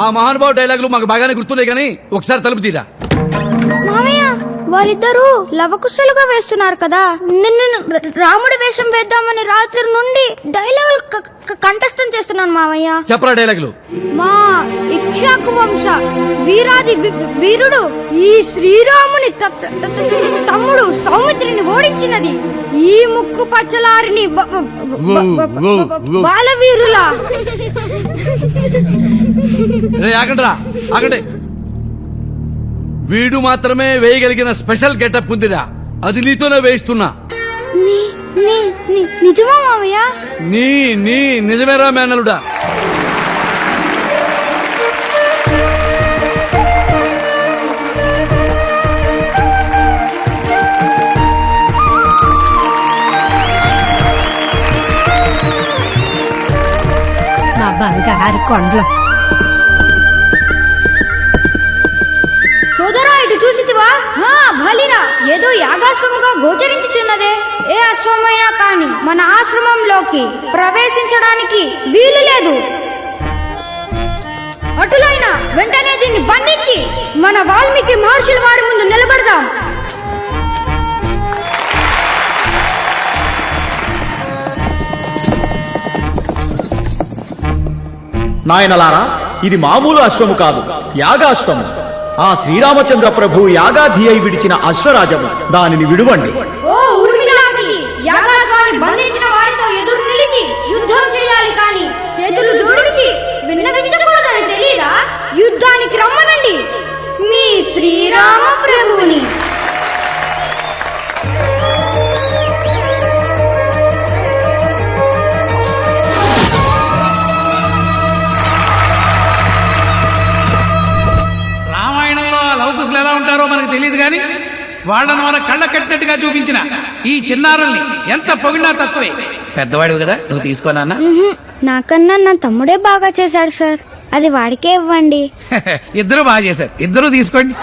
ఆ మహానుభావ డైలాగులు మాకు బాగానే గుర్తున్నాయి కానీ ఒకసారి తలుపు తీరా. మామయ్య వారిద్దరూ లవకుశలుగా వేస్తున్నారు కదా. నిన్ను రాముడి వేషం వేద్దామని రాత్రి నుండి డైలాగులు క- క- కంఠస్థం చేస్తున్నాను మామయ్య. చెప్పరా డైలాగులు మా ఇక్ష్వాకు వంశ వీరాది వీరుడు ఈ శ్రీరాముని తమ్ముడు సౌమిత్రిని ఓడించినది. ఈ ముక్కు పచ్చలారిని బాలవీరులా? రే ఆగండిరా ఆగండి. వీడు మాత్రమే వేయగలిగిన స్పెషల్ గెటప్ ఉందిరా. అది నీతోనే వేయిస్తున్నా. ని- ని- ని- నిజమా మామయ్య? నీ నీ నిజమేరా మేనలుడా బంగారు కొండలు. సోదరా ఇటు చూసితివా? హా, భలిరా ఏదో యాగాశ్వముగా గోచరించుచున్నదే. ఏ అశ్వమైనా కాని మన ఆశ్రమంలోకి ప్రవేశించడానికి వీలు లేదు. అటులైన వెంటనే దీన్ని బంధించి మన వాల్మీకి మహర్షుల వారి ముందు నిలబడదాం. నాయనలారా ఇది మామూలు అశ్వము కాదు యాగాశ్వము ఆ శ్రీరామచంద్ర ప్రభు యాగాధి అయి విడిచిన అశ్వరాజము. దానిని విడువండి. ఓ ఎదురు నిలిచి యుద్ధం చేతులు యుద్ధానికి రమ్మనండి. మీ శ్రీరామ ప్రభుని తెలియదు కానీ వాళ్ళను మన కళ్ళ కట్టినట్టుగా చూపించిన ఈ చిన్నారుల్ని ఎంత పొగిడినా తక్కువే. పెద్దవాడివి కదా నువ్వు తీసుకోనా నాకన్నా నా తమ్ముడే బాగా చేశాడు సార్. అది వాడికే ఇవ్వండి. ఇద్దరు బాగా చేశారు. ఇద్దరు తీసుకోండి.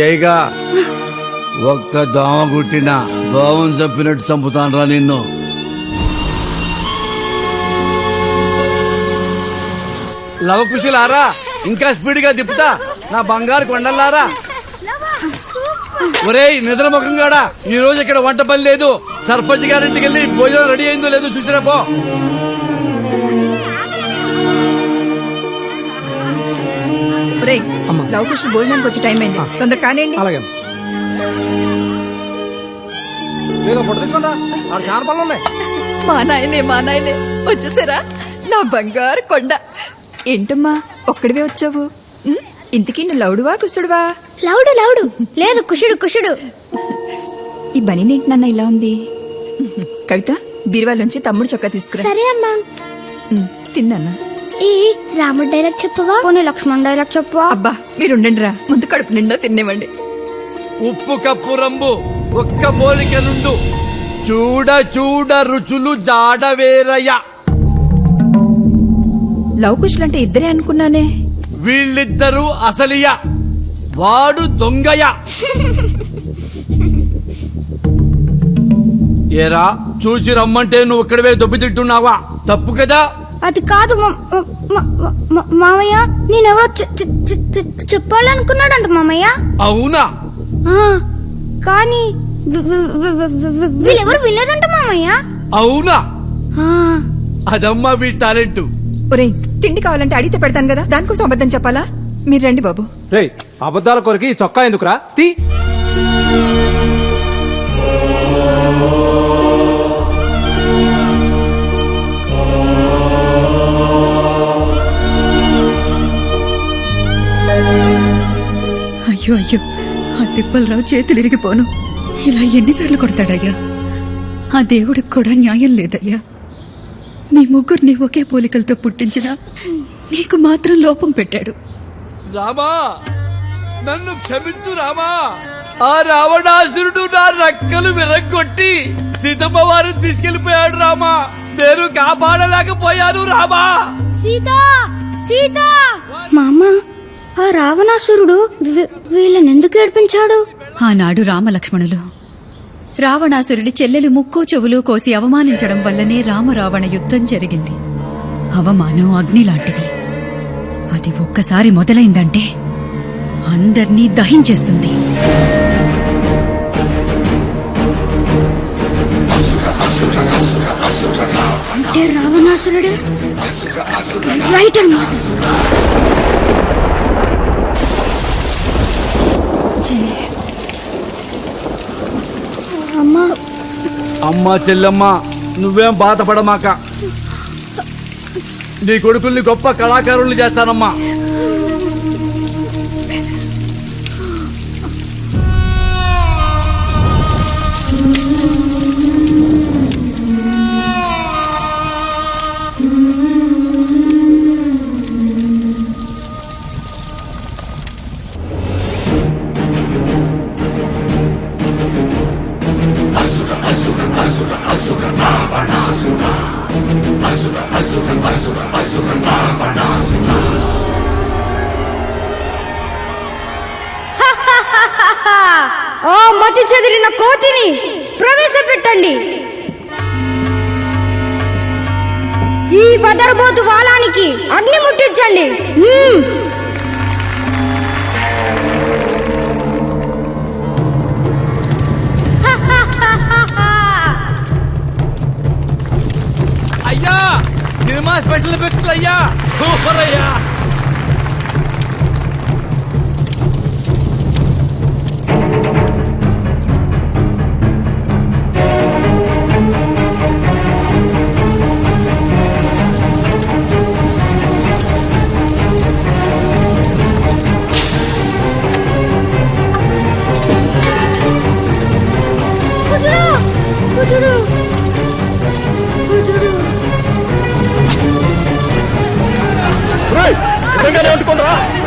జైగా. ఒక్క దోమ కుట్టిన దోమం చంపినట్టు చంపుతానరా నిన్ను. లవకుశులారా ఇంకా స్పీడ్గా తిప్పుతా నా బంగారు కొండలారా ఒరేయ్ నిద్ర ముఖంగాడా ఈ రోజు ఇక్కడ వంట పని లేదు. సర్పంచ్ గారింటికి వెళ్ళి భోజనం రెడీ అయిందో లేదో చూసిరా పో. ఒరేయ్ లవకుశ భోజనానికి వచ్చే టైం అయింది. తొందర కానివ్వండి అలాగే మా నాయనే మా నాయనే. వచ్చేసారా? నా బంగారు కొండ. ఏంటమ్మా ఒక్కడివే వచ్చావు? ఇంతకీ నువ్వు లౌడువా కుసుడువా లౌడు లౌడు లేదు కుషుడు కుషుడు. ఈ బనీనేంటి నాన్న ఇలా ఉంది? కవిత బీరువాలోంచి తమ్ముడు చొక్కా తీసుకురా. సరే అమ్మా. ఉమ్, తిన్నానా? ఈ రాముడు డైలాగ్ చెప్పవా? పోనీ లక్ష్మణ్ డైలాగ్ చెప్పవా? అబ్బా మీరు ఉండండి రా ముందు కడుపు నిండా తినేవండి ఉప్పు కప్పు రంబు ఒక్క పోలిక నుండు. చూడ చూడ రుచులు జాడ వేరయ్య. లవకుశలంటే ఇద్దరే అనుకున్నానే. వీళ్ళిద్దరూ అసలియ వాడు దొంగయ ఏరా చూసి రమ్మంటే నువ్వు ఇక్కడవే దొబ్బితిట్టున్నావా తప్పు కదా? అది కాదు మామయ్య నేనెవరో చెప్పాలనుకున్నాడంట మామయ్య. అవునా? ఆ, కానీ వి- వి- వి- వి- వి- వీళ్ళెవరు వినలేదంట మామయ్య. అవునా? ఆ, అదమ్మా మీ టాలెంట్. ఒరేయ్ తిండి కావాలంటే అడిగితే పెడతాను కదా. దానికోసం అబద్ధం చెప్పాలా? మీరు రండి బాబు. రే అబద్ధాల కొరకి ఈ చొక్కా ఎందుకురా? తీ. అయ్యో అయ్యో. ఆ తిప్పలరావు చేతులు ఇరిగిపోను ఇలా ఎన్నిసార్లు కొడతాడయ్యా? ఆ దేవుడికి కూడా న్యాయం లేదయ్యా. మీ ముగ్గురిని ఒకే పోలికలతో పుట్టించినా నీకు మాత్రం లోపం పెట్టాడు. రామా నన్ను క్షమించు రామా. ఆ రావణాసురుడు నా రక్కలు విరగొట్టి సీతమ్మ వారు తీసుకెళ్ళిపోయాడు రామా. నేను కాపాడలేకపోయాను రామా. సీత సీత! మామ ఆ రావణాసురుడు వీళ్ళని ఎందుకు ఏడిపించాడు? ఆనాడు రామలక్ష్మణులు. రావణాసురుడి చెల్లెలు ముక్కు చెవులు కోసి అవమానించడం వల్లనే రామరావణ యుద్ధం జరిగింది. అవమానం అగ్ని లాంటిది అది ఒక్కసారి మొదలైందంటే అందర్నీ దహించేస్తుంది. అంటే రావణాసురుడు? రైట్ అన్నమాట అమ్మా. అమ్మా చెల్లమ్మ నువ్వేం బాధపడమాక. నీ కొడుకుల్ని గొప్ప కళాకారుల్ని చేస్తానమ్మా. ఆ మతి చెదిరిన కోతిని ప్రవేశపెట్టండి. ఈ బదర్బోతు వాలానికి అగ్ని ముట్టించండి. అయ్యా! సినిమా స్పెషల్ ఎఫెక్ట్లు అయ్యా సూపర్ అయ్యా. త్వరగా లేవట్టుకోండి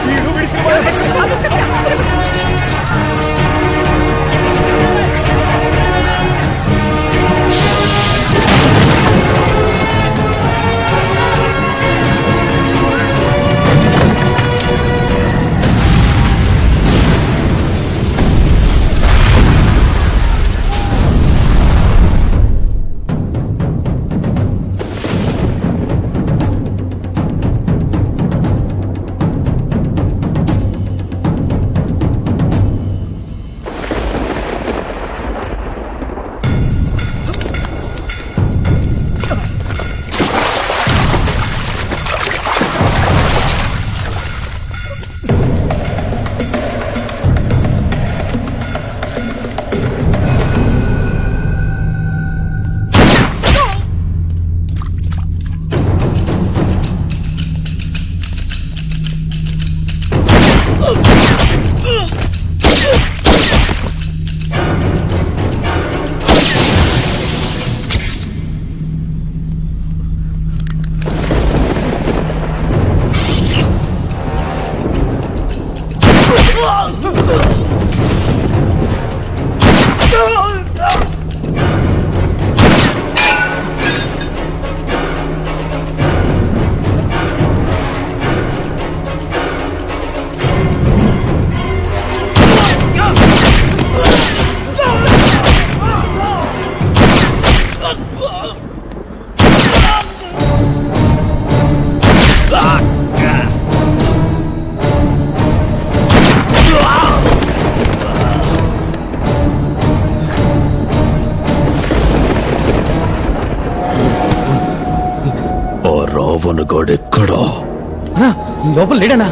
లోపల లేడనా?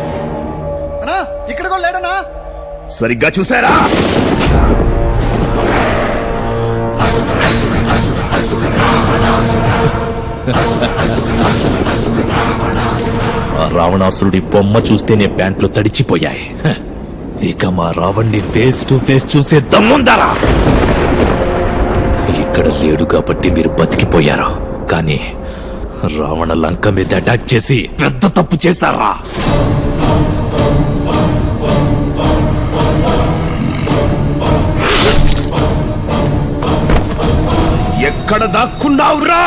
ఇక్కడ కూడా లేడనా సరిగ్గా చూసారా ఆ రావణాసురుడి బొమ్మ చూస్తేనే ప్యాంట్లు తడిచిపోయాయి. ఇక మా రావణ్ణి ఫేస్ టు ఫేస్ చూసే దమ్ముందరా? ఇక్కడ లేడు కాబట్టి మీరు బతికిపోయారు. కానీ రావణ లంక మీద అటాక్ చేసి పెద్ద తప్పు చేశారా? ఎక్కడ దాక్కున్నావురా?